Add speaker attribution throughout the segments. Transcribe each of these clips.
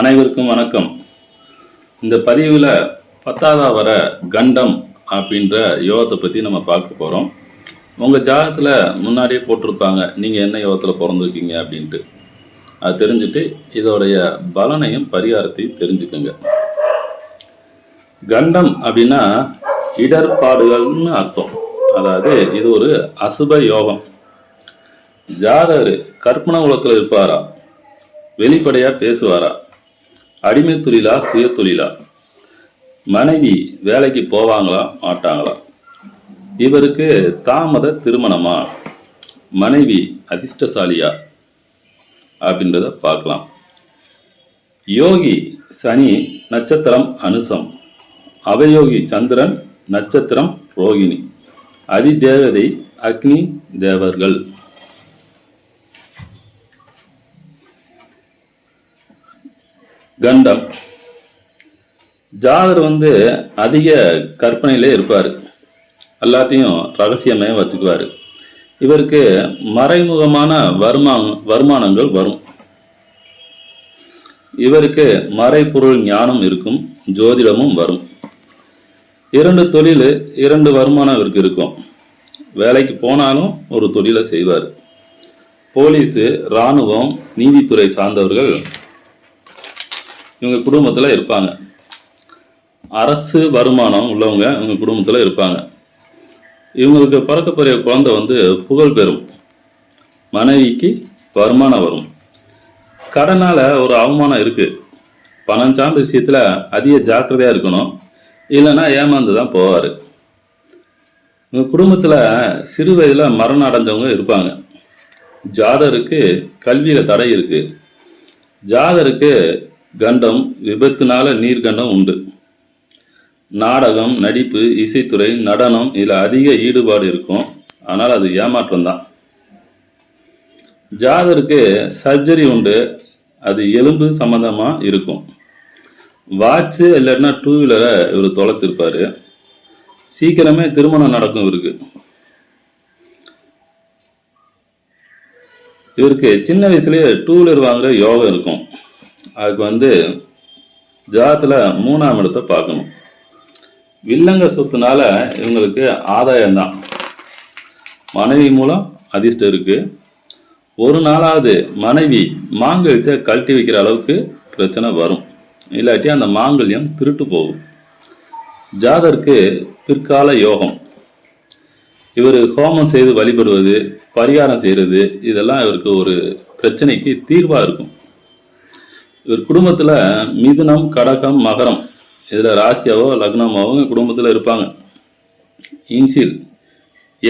Speaker 1: அனைவருக்கும் வணக்கம். இந்த பதிவில் பத்தாவதா வர கண்டம் அப்படின்ற யோகத்தை பற்றி நம்ம பார்க்க போகிறோம் உங்கள் ஜாதகத்தில் முன்னாடியே போட்டிருப்பாங்க. நீங்கள் என்ன யோகத்தில் பிறந்திருக்கீங்க அப்படின்ட்டு. அது தெரிஞ்சுட்டு இதோடைய பலனையும் பரிகாரத்தையும் தெரிஞ்சுக்கோங்க. கண்டம் அப்படின்னா இடர்பாடுகள்னு அர்த்தம். அதாவது இது ஒரு அசுப யோகம். ஜாதகர் கற்பன உலகத்தில் இருப்பாரா? வெளிப்படையாக பேசுவாரா? அடிமை தொழிலா சுய தொழிலா? மனைவி வேலைக்கு போவாங்களா மாட்டாங்களா? இவருக்கு தாமத திருமணமா? மனைவி அதிர்ஷ்டசாலியா? அப்படின்றத பார்க்கலாம். யோகி சனி நட்சத்திரம் அனுசம். அவயோகி சந்திரன் நட்சத்திரம் ரோகிணி. அதிதேவதை அக்னி தேவர்கள். கண்டம். ஜாகர் வந்து அதிக கற்பனையிலே இருப்பார். எல்லாத்தையும் ரகசியமே வச்சுக்குவார். இவருக்கு மறைமுகமான வருமா வருமானங்கள் வரும். இவருக்கு மறைபொருள் ஞானம் இருக்கும் ஜோதிடமும் வரும். இரண்டு தொழில் இரண்டு வருமானம் இவருக்கு இருக்கும். வேலைக்கு போனாலும் ஒரு தொழிலை செய்வார். போலீஸு இராணுவம் நீதித்துறை சார்ந்தவர்கள் இவங்க குடும்பத்தில் இருப்பாங்க. அரசு வருமானம் உள்ளவங்க இவங்க குடும்பத்தில் இருப்பாங்க. இவங்களுக்கு பிறக்கக்கூடிய குழந்தை வந்து புகழ் பெறும். மனைவிக்கு வருமானம் வரும். கடனால் ஒரு அவமானம் இருக்குது பணம் சார்ந்த விஷயத்தில் அதிக ஜாக்கிரதையாக இருக்கணும். இல்லைன்னா ஏமாந்து தான் போவார். இவங்க குடும்பத்தில் சிறு வயதில் மரணம் அடைஞ்சவங்க இருப்பாங்க. ஜாதருக்கு கல்வியில் தடை இருக்குது ஜாதருக்கு கண்டம் விபத்துனால நீர்கண்டம் உண்டு. நாடகம் நடிப்பு இசைத்துறை நடனம் இதில் அதிக ஈடுபாடு இருக்கும். ஆனால் அது ஏமாற்றம் தான் ஜாதருக்கு சர்ஜரி உண்டு. அது எலும்பு சம்பந்தமாக இருக்கும். வாட்சு இல்லைன்னா டூ வீலரை இவர் தொலைச்சிருப்பார். சீக்கிரமே திருமணம் நடக்கும் இவருக்கு. இவருக்கு சின்ன வயசுலேயே டூ வீலர் வாங்குகிற யோகம் இருக்கும். அதுக்கு வந்து ஜாதத்தில் மூணாம் இடத்தை பார்க்கணும். வில்லங்க சொத்துனால இவங்களுக்கு ஆதாயம் தான் மனைவி மூலம் அதிர்ஷ்டம் இருக்குது ஒரு நாளாவது மனைவி மாங்கல்யத்தை கழட்டி வைக்கிற அளவுக்கு பிரச்சனை வரும். இல்லாட்டி அந்த மாங்கல்யம் திருட்டு போகும். ஜாதருக்கு பிற்கால யோகம். இவர் ஹோமம் செய்து வழிபடுவது பரிகாரம் செய்கிறது இதெல்லாம் இவருக்கு ஒரு பிரச்சனைக்கு தீர்வாக இருக்கும். இவர் குடும்பத்தில் மிதுனம் கடகம் மகரம். இதில் ராசியாவோ லக்னமாவோ குடும்பத்தில் இருப்பாங்க. இன்சில்.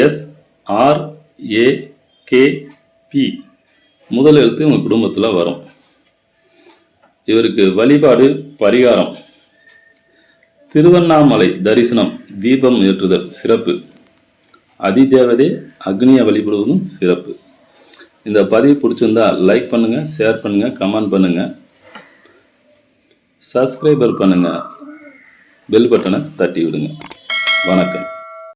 Speaker 1: S R A K P. முதல் எழுத்து இவங்க குடும்பத்தில் வரும். இவருக்கு வழிபாடு பரிகாரம். திருவண்ணாமலை தரிசனம் தீபம் ஏற்றுதல் சிறப்பு. அதிதேவதை அக்னியை வழிபடுவதும் சிறப்பு. இந்த பதிவு பிடிச்சிருந்தா லைக் பண்ணுங்கள் ஷேர் பண்ணுங்கள் கமெண்ட் பண்ணுங்கள் சப்ஸ்கிரைபர் பண்ணுங்கள் பெல் பட்டனை தட்டி விடுங்க வணக்கம்.